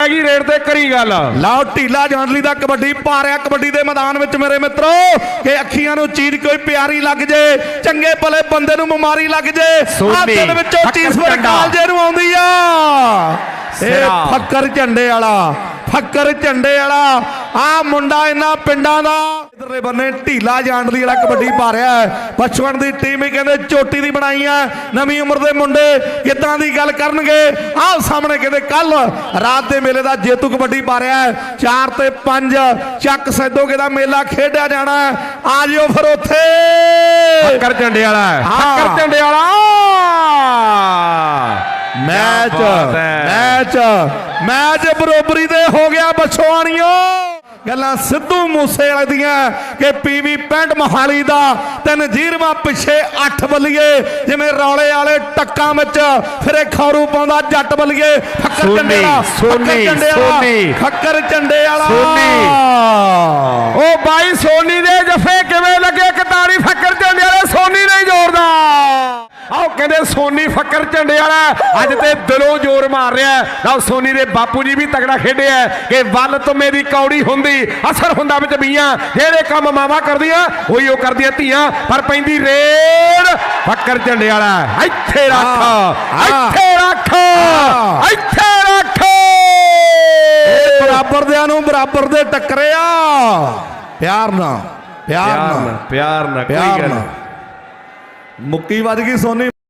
ਹੈਗੀ ਰੇਡ ਤੇ ਕਰੀ ਗੱਲ ਲਓ ਢੀਲਾ ਜਾਂਦਲੀ ਦਾ ਕਬੱਡੀ ਪਾ ਰਿਹਾ ਕਬੱਡੀ ਦੇ ਮੈਦਾਨ ਵਿੱਚ ਮੇਰੇ ਮਿੱਤਰੋ ਕਿ ਅੱਖੀਆਂ ਨੂੰ ਚੀਜ਼ ਕੋਈ ਪਿਆਰੀ ਲੱਗ ਜੇ ਚੰਗੇ ਭਲੇ ਬੰਦੇ ਨੂੰ ਬਿਮਾਰੀ ਲੱਗ ਜੇ ਆ ਦਿਲ ਵਿੱਚੋਂ ਚੀਜ਼ ਪਰ। ਕਾਲਜੇ ਨੂੰ ਆਉਂਦੀ ਆ ਇਹ। ਫੱਕਰ ਝੰਡੇ ਵਾਲਾ ਫੱਕਰ ਝੰਡੇ ਵਾਲਾ ਆ ਮੁੰਡਾ ਇਹਨਾਂ ਪਿੰਡਾਂ ਦਾ ਇਧਰਲੇ ਬੰਨੇ ਢੀਲਾ ਜਾਂਦਲੀ ਵਾਲਾ ਕਬੱਡੀ ਪਾ ਰਿਹਾ ਹੈ ਪਛਵਣ ਦੀ ਟੀਮ ਹੀ ਕਹਿੰਦੇ ਚੋਟੀ ਦੀ ਬਣਾਈ ਆ ਨਵੀਂ ਉਮਰ ਦੇ ਮੁੰਡੇ ਕਿੱਦਾਂ ਦੀ ਗੱਲ ਕਰਨਗੇ ਆਹ ਸਾਹਮਣੇ ਕਹਿੰਦੇ ਕੱਲ ਰਾਤ ਦੇ ਮੇਲੇ ਦਾ ਜੇਤੂ ਕਬੱਡੀ ਪਾ ਰਿਹਾ ਹੈ 4 ਤੇ 5 ਚੱਕ ਸੈਦੋਗੇ ਦਾ ਮੇਲਾ ਖੇਡਿਆ ਜਾਣਾ ਹੈ। ਆ ਜਿਓ ਫਿਰ ਉੱਥੇ ਫੱਕਰ ਝੰਡੇ ਵਾਲਾ ਹੈ। ਹਾਂ। ਫੱਕਰ ਝੰਡੇ ਵਾਲਾ ਮੈਚ ਹੈ। ਮੈਚ ਮੈਚ ਬਰੋਬਰੀ ਦੇ ਹੋ ਗਿਆ ਬਛਵਾਣੀਓ ਗੱਲਾਂ ਸਿੱਧੂ ਮੂਸੇ ਵਾਲੇ ਦੀਆਂ ਕਿ ਪੀਵੀ ਪੈਂਟ ਮਹਾਲੀ ਦਾ ਤੇ ਨਜੀਰਵਾ ਪਿੱਛੇ 8 ਬੱਲੀਏ ਜਿਵੇਂ ਰੌਲੇ ਵਾਲੇ ਟੱਕਾਂ ਵਿੱਚ ਫਿਰੇ ਖੌਰੂ ਪਾਉਂਦਾ ਜੱਟ ਬੱਲੀਏ ਫੱਕਰ ਝੰਡੇ ਵਾਲਾ ਸੋਨੀ, ਸੋਨੀ। ਫੱਕਰ ਝੰਡੇ ਵਾਲਾ ਸੋਨੀ। ਉਹ ਬਾਈ ਸੋਨੀ ਦੇ ਜਫੇ ਕਿਵੇਂ ਲੱਗੇ ਕਤਾਰੀ ਫੱਕਰ ਝੰਡੇ ਵਾਲੇ ਸੋਨੀ ਨਹੀਂ ਜੋੜਦਾ ਕਹਿੰਦੇ ਸੋਨੀ ਫੱਕਰ ਝੰਡੇ ਵਾਲਾ ਅੱਜ ਤੇ ਦਿਲੋਂ ਜ਼ੋਰ ਮਾਰ ਰਿਹਾ। ਲਓ ਸੋਨੀ ਦੇ ਬਾਪੂ ਜੀ ਵੀ ਤਗੜਾ ਖੇਡਿਆ ਕਿ ਵੱਲ ਤੁਮੇ ਦੀ ਕੌੜੀ ਹੁੰਦੀ ਅਸਰ ਹੁੰਦਾ ਵਿੱਚ ਬੀਆਂ ਜਿਹੜੇ ਕੰਮ ਮਾਵਾ ਕਰਦੀਆਂ ਉਹੀ ਉਹ ਕਰਦੀਆਂ ਧੀਆਂ ਪਰ ਪੈਂਦੀ ਰੇਡ ਫੱਕਰ ਝੰਡੇ ਵਾਲਾ ਇੱਥੇ ਰੱਖ। ਇੱਥੇ ਰੱਖ। ਇੱਥੇ ਰੱਖ ਇਹ ਬਰਾਬਰ ਦਿਆਂ ਨੂੰ ਬਰਾਬਰ ਦੇ ਟੱਕਰਿਆ ਪਿਆਰ ਨਾਲ ਪਿਆਰ ਨਾਲ ਪਿਆਰ ਨਾਲ ਪਿਆਰ ਨਾਲ ਮੁੱਕੀ ਵੱਜ ਗਈ ਸੋਨੀ